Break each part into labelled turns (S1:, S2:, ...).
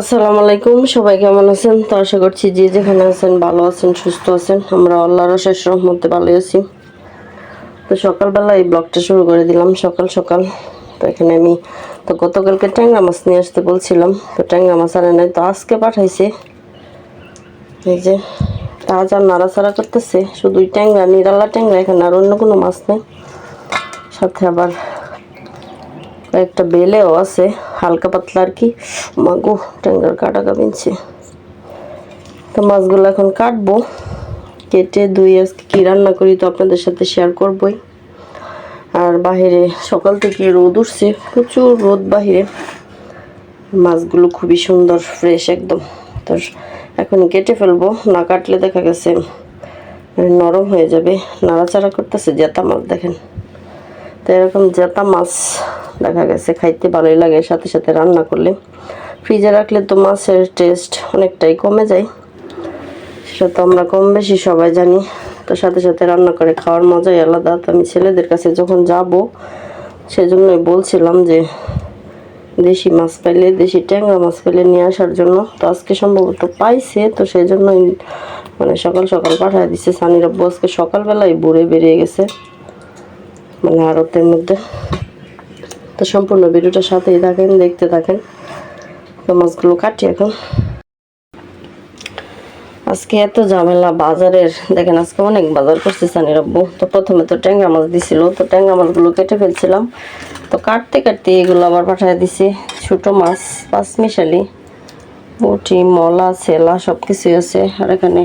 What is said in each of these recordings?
S1: আসসালামু আলাইকুম, সবাই কেমন আছেন? তো আশা করছি যে যেখানে আছেন ভালো আছেন, সুস্থ আছেন। আমরা আল্লাহর শেষ রহমতে ভালো আছি। তো সকালবেলা এই ব্লগটা শুরু করে দিলাম, সকাল সকাল। তো এখানে আমি তো গতকালকে ট্যাংরা মাছ নিয়ে আসতে বলছিলাম। তো ট্যাংরা মাছ আনে নাই, তো আজকে পাঠাইছে। এই যে, আজ আর নাড়াচাড়া করতেছে শুধুই ট্যাংরা, নিরালা ট্যাংরা, এখানে আর অন্য কোনো মাছ নেই। সাথে আবার একটা বেলেও আছে। হালকা পাতলা আর কি। মাগো, ট্যাংরার কাটা কাবিনছে তো মাছগুলো এখন কাটবো। কেটে ধুই আজকে কী রান্না করি তো আপনাদের সাথে শেয়ার করবই। আর বাহিরে সকাল থেকে রোদ উঠছে, প্রচুর রোদ বাহিরে। মাছগুলো খুবই সুন্দর ফ্রেশ একদম। তো এখন কেটে ফেলব, না কাটলে দেখা গেছে, নরম হয়ে যাবে, নাড়াচাড়া করতেছে জেতা মাছ দেখেন। তো এরকম জেতা মাছ দেখা গেছে, খাইতে ভালোই লাগে, সাথে সাথে রান্না করলে। ফ্রিজে রাখলে তো মাছের টেস্ট অনেকটাই কমে যায়। সেটা তো আমরা কম বেশি সবাই জানি। তো সাথে সাথে রান্না করে খাওয়ার মজাই আলাদা। তো আমি ছেলেদের কাছে যখন যাব, সেজন্যই বলছিলাম যে, দেশি মাছ পাইলে দেশি ট্যাংরা মাছ পাইলে নিয়ে আসার জন্য। তো আজকে সম্ভবত পাইছে, তো সেই জন্যই মানে সকাল সকাল পাঠিয়ে দিচ্ছে সানির আব্বু আজকে সকালবেলায় বুড়ে বেরিয়ে গেছে। মানে আড়তের মধ্যে। তো সম্পূর্ণ ভিডিওটার সাথেই থাকেন, দেখতে থাকেন। তো মাছগুলো কাটি এখন। আজকে এত ঝামেলা বাজারের, দেখেন আজকে অনেক বাজার করছে সানির আব্বু। তো প্রথমে তো ট্যাংরা মাছ দিছিল, তো ট্যাংরা মাছগুলো কেটে ফেলছিলাম। তো কাটতে কাটতে এগুলো আবার পাঠিয়ে দিছি। ছোটো মাছ পাঁচ মিশালি পুঁটি, মলা, ছেলা সব কিছুই আছে। আর এখানে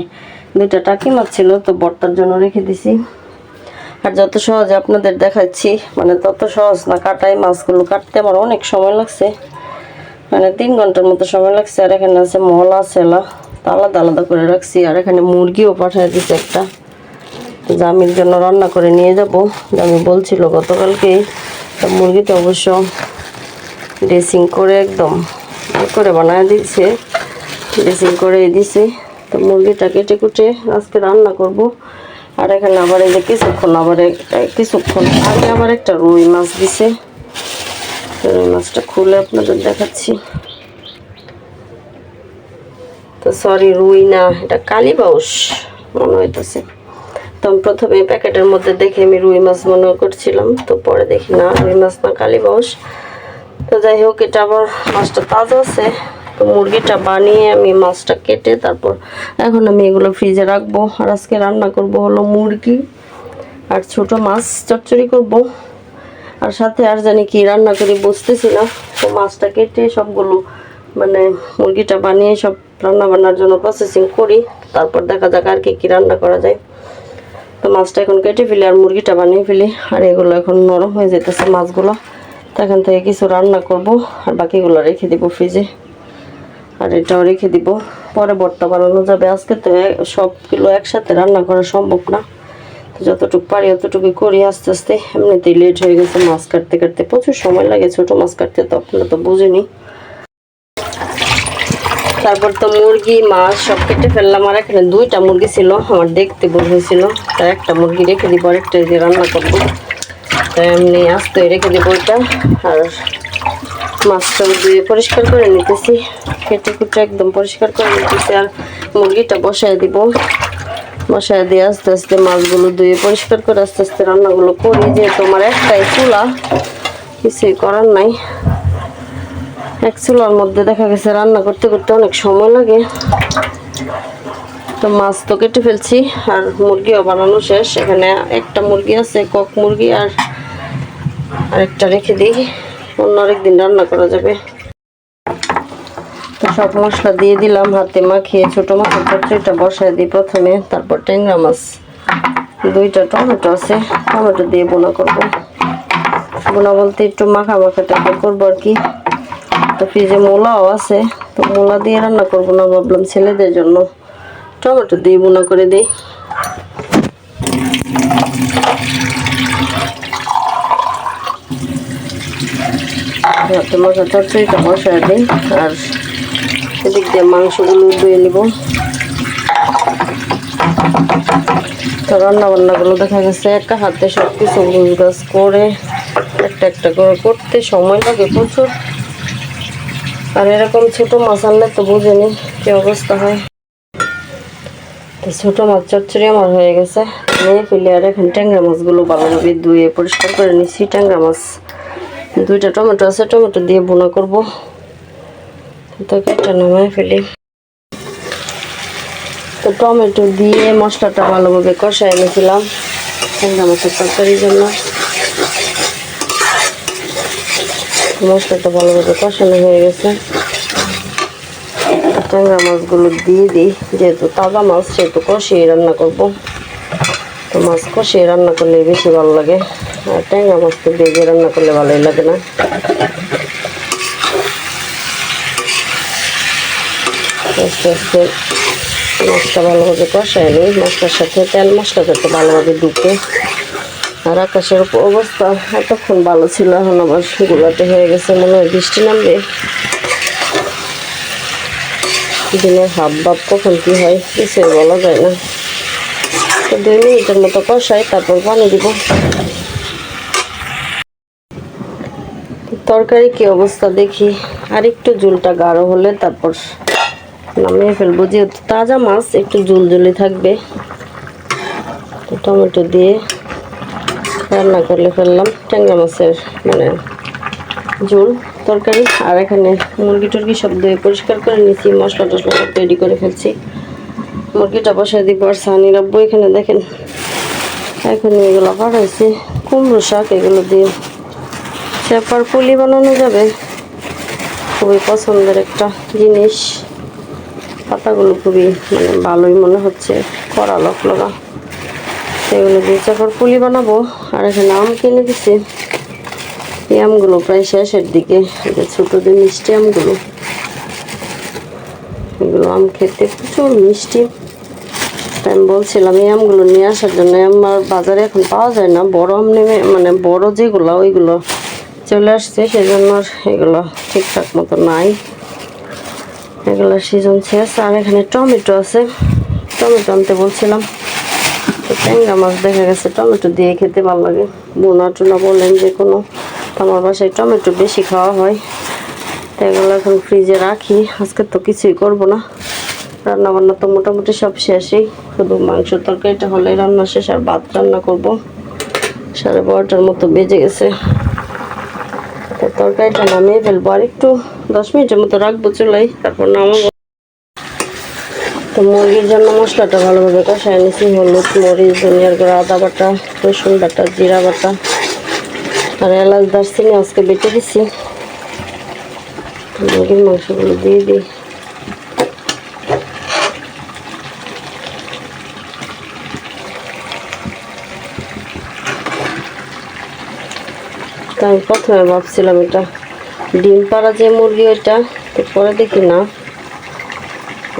S1: দুইটা টাকি মাছ ছিল, তো বর্তার জন্য রেখে দিছি। আর যত সহজে আপনাদের দেখাচ্ছি মানে তত সহজ না, কাটাই মাছগুলো কাটতে আমার অনেক সময় লাগছে। মানে তিন ঘণ্টার মতো সময় লাগছে, আর এখানে আছে মলা সেলা আলাদা আলাদা করে রাখছি, আর এখানে মুরগিও পাঠিয়ে দিচ্ছে একটা। জামির জন্য রান্না করে নিয়ে যাব। আমি বলছিল গতকালকেই তো মুরগিটা অবশ্য ড্রেসিং করে একদম করে বানায় দিচ্ছে ড্রেসিং করে দিছে তো মুরগিটা কেটে কুটে আজকে রান্না করব। আর এখানে আবার এই যে কিছুক্ষণ, আবার কিছুক্ষণ আগে আবার একটা রুই মাছ দিছে। রুই মাছটা খুলে আপনাদের দেখাচ্ছি। তো সরি রুই না, এটা কালী বাউস মনে হইতেছে। তো আমি প্রথমে প্যাকেটের মধ্যে দেখে আমি রুই মাছ মনে করছিলাম, তো পরে দেখি না, রুই মাছ না কালী বাউস তো যাই হোক, এটা আবার মাছটা তাজা আছে। তো মুরগিটা বানিয়ে আমি মাছটা কেটে তারপর এখন আমি এগুলো ফ্রিজে রাখব। আর আজকে রান্না করব হলো মুরগি আর ছোট মাছ চচ্চড়ি করব। আর সাথে আর জানি কি রান্না করি, বুঝতেছি না। তো মাছটা কেটে সবগুলো মানে মুরগিটা বানিয়ে সব রান্না বান্নার জন্য প্রসেসিং করি। তারপর দেখা যাক আর কি কি রান্না করা যায়। তো মাছটা এখন কেটে ফেলি আর মুরগিটা বানিয়ে ফেলি। আর এগুলো এখন নরম হয়ে যেতেছে মাছগুলো। তো এখান থেকে কিছু রান্না করব। আর বাকিগুলো রেখে দিব ফ্রিজে। আর এটাও রেখে দিব। পরে বর্তা বানানো যাবে। আজকে তো সবগুলো একসাথে রান্না করা সম্ভব না। তো যতটুকু পারি অতটুকু করি আস্তে আস্তে। এমনিতেই লেট হয়ে গেছে মাছ কাটতে কাটতে। প্রচুর সময় লাগে ছোট মাছ কাটতে, তো আপনারা তো বুঝিনি তারপর তো মুরগি, মাছ সব কেটে ফেললাম। আর এখানে দুইটা মুরগি ছিল, আমার দেখতে ভুল হয়েছিল। তাই একটা মুরগি রেখে দিব, আরেকটা যে রান্না করব। তাই এমনি আস্তে রেখে দিব ওইটা। আর মাছটা দিয়ে পরিষ্কার করে নিতেছি। কেটে কুটে একদম পরিষ্কার করে নিতেছি আর মুরগিটা বসায় দিব। বসায় দিয়ে আস্তে আস্তে মাছগুলো ধুয়ে পরিষ্কার করে আস্তে আস্তে রান্নাগুলো করি, যেহেতু আমার একটাই চুলা, কিছুই করার নাই। এক চুলার মধ্যে দেখা গেছে রান্না করতে করতে অনেক সময় লাগে। তো মাছ তো কেটে ফেলছি, আর মুরগিও বানানো শেষ। এখানে একটা মুরগি আছে, কক মুরগি, আর আরেকটা রেখে দিই। অন্য আরেকদিন রান্না করা যাবে। তো সব মশলা দিয়ে দিলাম, হাতে মাখিয়ে ছোটো মাছের তরকারিটা বসায় দিই প্রথমে, তারপর ট্যাংরা মাছ। দুইটা টমেটো আছে, টমেটো দিয়ে বোনা করব। বোনা বলতে একটু মাখা মাখা টাইপের করব আর কি তো ফ্রিজে মূলাও আছে, তো মোলা দিয়ে রান্না করব না ভাবলাম ছেলেদের জন্য। টমেটো দিয়ে বোনা করে দিই। হাতে মাখা চচ্চড়িটা বসায় দিই আর এদিক দিয়ে মাংসগুলো ধুয়ে নিব। তো রান্না বান্নাগুলো দেখা গেছে একা হাতে সব কিছু গাছ করে, একটা একটা করে করতে সময় লাগে প্রচুর। আর এরকম ছোট মাছ আনলে তো বুঝেনি কি অবস্থা হয়। ছোট মাছ চচ্চড়ি আমার হয়ে গেছে। নিয়ে ফেলে আর এখন ট্যাংরা মাছগুলো ভালোভাবে ধুয়ে পরিষ্কার করে নিচ্ছি। ট্যাংরা মাছ দুইটা টমেটো আছে, টমেটো দিয়ে বোনা করব। তো কেটে নামায় ফেলি। তো টমেটো দিয়ে মশলাটা ভালোভাবে কষায় এনেছিলাম ট্যাংরা মাছের তরকারির জন্য। মশলাটা ভালোভাবে কষানো হয়ে গেছে। ট্যাংরা মাছগুলো দিয়ে দিই, যেহেতু তাজা মাছ, সেহেতু কষিয়ে রান্না করব। তো মাছ কষিয়ে রান্না করলে বেশি ভালো লাগে। আর ট্যাংরা মাছ তো ভেজে রান্না করলে ভালোই লাগে না। আস্তে আস্তে মাছটা ভালোভাবে কষায় নিই। মাছটার সাথে তেল মশলা যাতে ভালোভাবে ঢুকে। আর আকাশের অবস্থা এতক্ষণ ভালো ছিল, এখন আবার গোলাটে হয়ে গেছে, মনে হয় বৃষ্টি নামবে। দিনের হাব ভাব কখন কি হয়, কিছুই বলা যায় না। তো দুই মিনিটের মতো কষাই তারপর পানি দিব। তরকারি কি অবস্থা দেখি। আর একটু ঝুলটা গাঢ় হলে তারপর নামিয়ে ফেলব। যেহেতু তাজা মাছ, একটু ঝুল ঝুলি থাকবে। টমেটো দিয়ে রান্না করলে ফেললাম। ট্যাংরা মাছের মানে ঝোল, তরকারি। আর এখানে মুরগি টুরগি সব ধুয়ে পরিষ্কার করে নিয়েছি। মশলা টশলা সব তৈরি করে ফেলছি। মুরগিটা বসাই দিব আর সানি রাখব এখানে দেখেন। এখন এগুলো পাঠাইছি কুমড়ো শাক এগুলো দিয়ে চেপার পুলি বানানো যাবে। খুবই পছন্দের একটা জিনিস। পাতাগুলো খুবই মানে ভালোই মনে হচ্ছে করা লক লগা সেগুলো দিয়ে চাপার পুলি বানাবো, আর এখানে আম কিনে দিছি। এই আমগুলো প্রায় শেষের দিকে যে ছোটো যে মিষ্টি আমগুলো। এগুলো আম খেতে প্রচুর মিষ্টি। আমি বলছিলাম, এই আমগুলো নিয়ে আসার জন্য আমার বাজারে এখন পাওয়া যায় না। বড় আম নেমে মানে বড় যেগুলো, ওইগুলো চলে আসছে সেই জন্য আর এগুলো ঠিকঠাক মতো নাই। এগুলো সিজন শেষ, আর এখানে টমেটো আছে। টমেটো আনতে বলছিলাম ট্যাংরা মাছ দেখা গেছে, টমেটো দিয়ে খেতে ভালো লাগে। বোনা টোনা বললেন যে কোনো। আমার বাসায় টমেটো বেশি খাওয়া হয়। তো এগুলো এখন ফ্রিজে রাখি। আজকে তো কিছুই করব না। রান্না বান্না তো মোটামুটি সব শেষই। শুধু মাংস তরকারিটা হলে রান্না শেষ, আর ভাত রান্না করব। সাড়ে বারোটার মতো বেজে গেছে। তরকারিটা নামিয়ে ফেলব। আর একটু দশ মিনিটের মতো রাখব, চুলাই। তারপর নামাবো। তো মুরগির জন্য মশলাটা ভালোভাবে কষায় নিছি। হলুদ, মরিচ, ধনিয়ার গুঁড়ো, আদা বাটা, রসুন বাটা, জিরা বাটা আর এলাচ, দারচিনি আজকে বেটে দিছি। মুরগির মাংসগুলো দিয়ে দিই। তো আমি প্রথমে ভাবছিলাম এটা ডিম পাড়া যে মুরগি ওইটা, তো পরে দেখি না।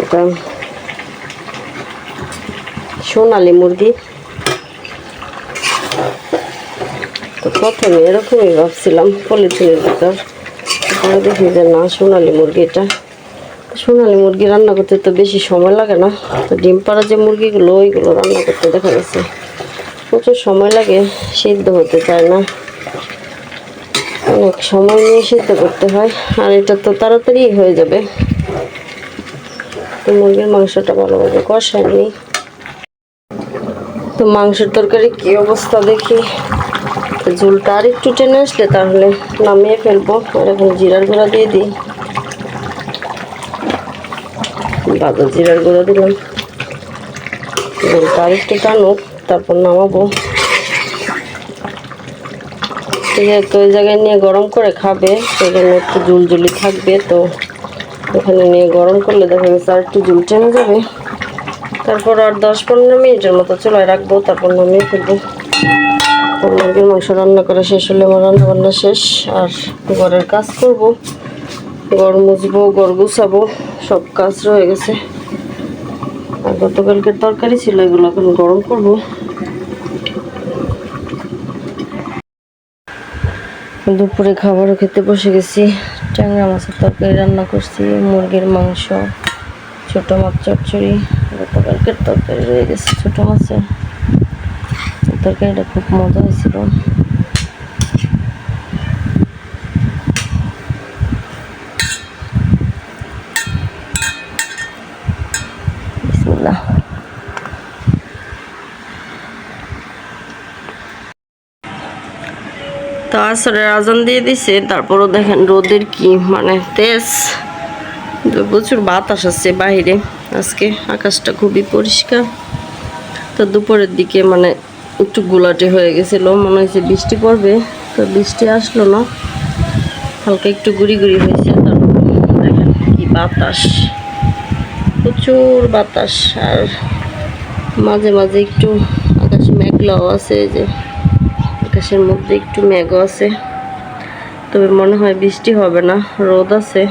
S1: এটা সোনালি মুরগি। তো প্রথমে এরকমই ভাবছিলাম পলিথিনের ভিতর। দেখি যে না, সোনালি মুরগি এটা। সোনালি মুরগি রান্না করতে তো বেশি সময় লাগে না। তো ডিম পাড়া যে মুরগিগুলো, ওইগুলো রান্না করতে দেখা গেছে। প্রচুর সময় লাগে, সিদ্ধ হতে চায় না। অনেক সময় নিয়ে সিদ্ধ করতে হয়, আর এটা তো তাড়াতাড়ি হয়ে যাবে। তো মুরগির মাংসটা ভালোভাবে কষায় নিই তো মাংসের তরকারি কি অবস্থা দেখি। ঝোলটা আর একটু টেনে আসলে তাহলে নামিয়ে ফেলব, আর এখন জিরার গুঁড়া দিয়ে দিই। বাদা জিরার গুঁড়া দিলাম। ঝোলটা আর একটু টানুক, তারপর নামাবো। যেহেতু ওই জায়গায় নিয়ে গরম করে খাবে সেখানে একটু জুলজুলি থাকবে, তো ওখানে নিয়ে গরম করলে দেখা গেছে আর একটু জুল টেনে যাবে। তারপর আর দশ পনেরো মিনিটের মতো চুলায় রাখব, তারপর নামিয়ে ফেলব। মুরগির মাংস রান্না করা শেষ হলে আমার রান্না বান্না শেষ, আর ঘরের কাজ করব। ঘর মুছবো ঘর গুছাবো, সব কাজ রয়ে গেছে। আর গতকালকের তরকারি ছিল, এগুলো এখন গরম করব। দুপুরে খাবারও খেতে বসে গেছি। ট্যাংরা মাছের তরকারি রান্না করছি, মুরগির মাংস, ছোট মাছ চচ্চড়ি, গতকালকের তরকারি রয়ে গেছে ছোট মাছের। তরকারিটা খুব মজা হয়েছিল। তো আসরের আজান দিয়ে দিছে, তারপরও দেখেন রোদের কি মানে তেজ। প্রচুর বাতাস আসছে বাইরে। আজকে আকাশটা খুবই পরিষ্কার। তো দুপুরের দিকে মানে একটু গোলাটে হয়ে গেছিল, মনে হয়েছে বৃষ্টি পড়বে, তো বৃষ্টি আসলো না। হালকা একটু গুড়ি গুড়ি হয়েছে, তারপর দেখেন কি বাতাস। প্রচুর বাতাস, আর মাঝে মাঝে একটু আকাশ মেঘলাও আছে যে আকাশের মধ্যে একটু মেঘও আছে। তবে মনে হয় বৃষ্টি হবে না, রোদ আছে।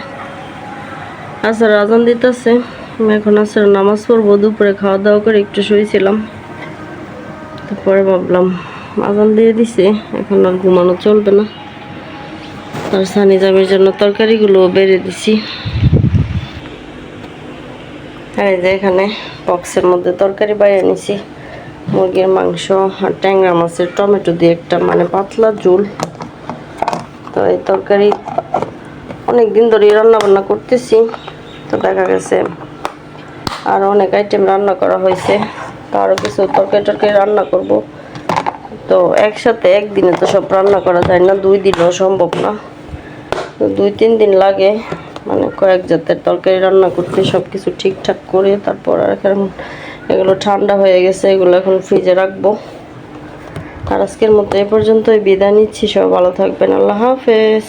S1: আসার আজান দিতেছে এখন আছে নামাজ পড়ব, দুপুরে খাওয়া দাওয়া করে একটু শুয়েছিলাম তারপরে ভাবলাম, আজান দিয়ে দিছে, এখন আর ঘুমানো চলবে না। তার সানি জামের জন্য তরকারিগুলো বেড়ে দিছি। আর যে এখানে বক্সের মধ্যে তরকারি বাইরে নিছি। মুরগির মাংস আর ট্যাংরা মাছের টমেটো দিয়ে একটা মানে পাতলা ঝোল। তো এই তরকারি অনেক দিন ধরে রান্না বান্না করতেছি। তো দেখা গেছে আর অনেক আইটেম রান্না করা হয়েছে। তো আরও কিছু তরকারি টরকারি রান্না করব। তো একসাথে একদিনে তো সব রান্না করা যায় না, দুই দিনও সম্ভব না। দুই তিন দিন লাগে মানে কয়েক জাতের তরকারি রান্না করতে সব কিছু ঠিকঠাক করে তারপর আর এগুলো ঠান্ডা হয়ে গেছে, এগুলো এখন ফ্রিজে রাখব। আর আজকের মতো এ পর্যন্তই, বিদায় নিচ্ছি সব ভালো থাকবেন, আল্লাহ হাফেজ।